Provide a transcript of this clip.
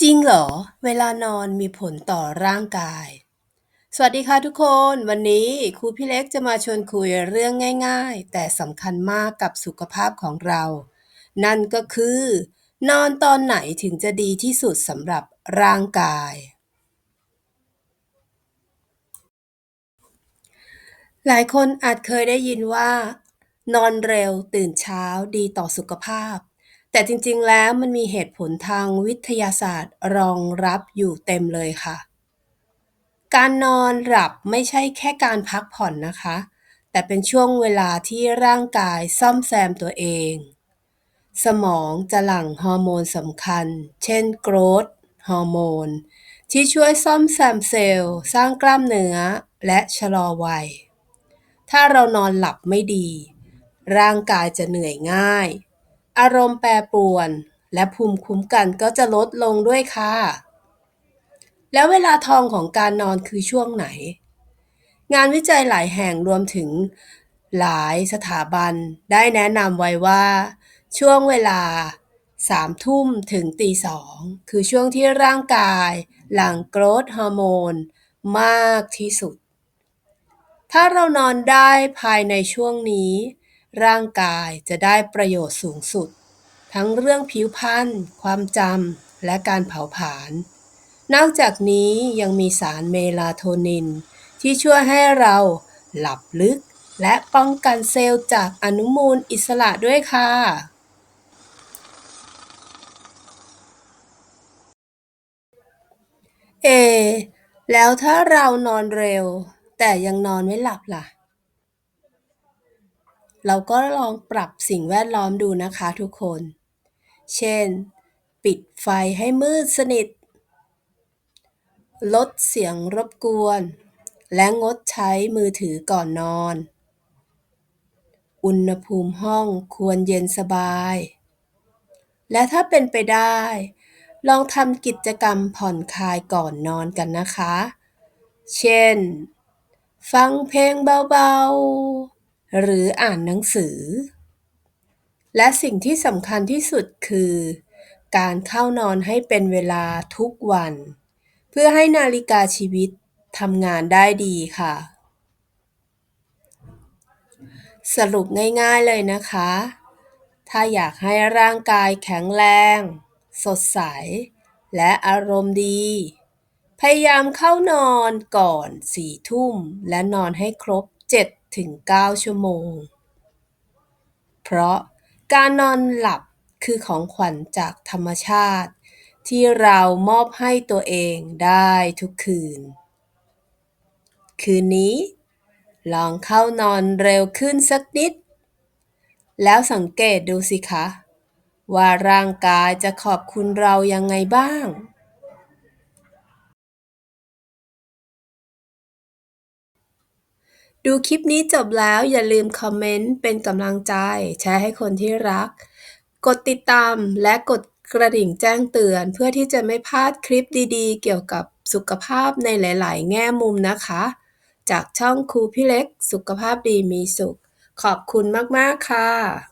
จริงเหรอ เวลานอนมีผลต่อร่างกาย สวัสดีค่ะทุกคน วันนี้ครูพี่เล็กจะมาชวนคุยเรื่องง่าย ๆ แต่สำคัญมากกับสุขภาพของเรา นั่นก็คือ นอนตอนไหนถึงจะดีที่สุดสำหรับร่างกาย หลายคนอาจเคยได้ยินว่า นอนเร็วตื่นเช้าดีต่อสุขภาพ แต่จริง ๆ แล้วมันมีเหตุผลทางวิทยาศาสตร์รองรับอยู่เต็มเลยค่ะ การนอนหลับไม่ใช่แค่การพักผ่อนนะคะ แต่เป็นช่วงเวลาที่ร่างกายซ่อมแซมตัวเอง สมองจะหลั่งฮอร์โมนสำคัญ เช่นโกรทฮอร์โมน ที่ช่วยซ่อมแซมเซลล์ สร้างกล้ามเนื้อ และชะลอวัย ถ้าเรานอนหลับไม่ดี ร่างกายจะเหนื่อยง่าย อารมณ์แปรปรวน และภูมิคุ้มกันก็จะลดลงด้วยค่ะ แล้วเวลาทองของการนอนคือช่วงไหน งานวิจัยหลายแห่งรวมถึงหลายสถาบันได้แนะนำไว้ว่า ช่วงเวลาสามทุ่มถึงตีสองคือช่วงที่ร่างกายหลั่งโกรทฮอร์โมนมากที่สุด ถ้าเรานอนได้ภายในช่วงนี้ ร่างกายจะได้ประโยชน์สูงสุด ทั้งเรื่องผิวพรรณความจำและการเผาผลาญนอกจากนี้ยังมีสารเมลาโทนิน ที่ช่วยให้เราหลับลึก และป้องกันเซลล์จากอนุมูลอิสระด้วยค่ะ เอ แล้วถ้าเรานอนเร็ว แต่ยังนอนไม่หลับล่ะ เราก็ลองปรับสิ่งแวดล้อมดูนะคะทุกคน เช่น ปิดไฟให้มืดสนิท ลดเสียงรบกวน และงดใช้มือถือก่อนนอน อุณหภูมิห้องควรเย็นสบาย และถ้าเป็นไปได้ ลองทำกิจกรรมผ่อนคลายก่อนนอนกันนะคะ เช่น ฟังเพลงเบาๆ หรืออ่านหนังสือ และสิ่งที่สำคัญที่สุดคือ การเข้านอนให้เป็นเวลาทุกวัน เพื่อให้นาฬิกาชีวิตทำงานได้ดีค่ะ สรุปง่ายๆเลยนะคะ ถ้าอยากให้ร่างกายแข็งแรง สดใส และอารมณ์ดี พยายามเข้านอนก่อนสี่ทุ่ม และนอนให้ครบ 7-9ชั่วโมง เพราะการนอนหลับคือของขวัญจากธรรมชาติ ที่เรามอบให้ตัวเองได้ทุกคืน คืนนี้ ลองเข้านอนเร็วขึ้นสักนิด แล้วสังเกตดูสิคะ ว่าร่างกายจะขอบคุณเรายังไงบ้าง ดูคลิปนี้จบแล้วอย่าลืมคอมเมนต์เป็นกำลังใจ แชร์ให้คนที่รัก กดติดตามและกดกระดิ่งแจ้งเตือน เพื่อที่จะไม่พลาดคลิปดีๆ เกี่ยวกับสุขภาพในหลาย ๆ แง่มุมนะคะ จากช่องครูพี่เล็ก สุขภาพดีมีสุข ขอบคุณมาก ๆ ค่ะ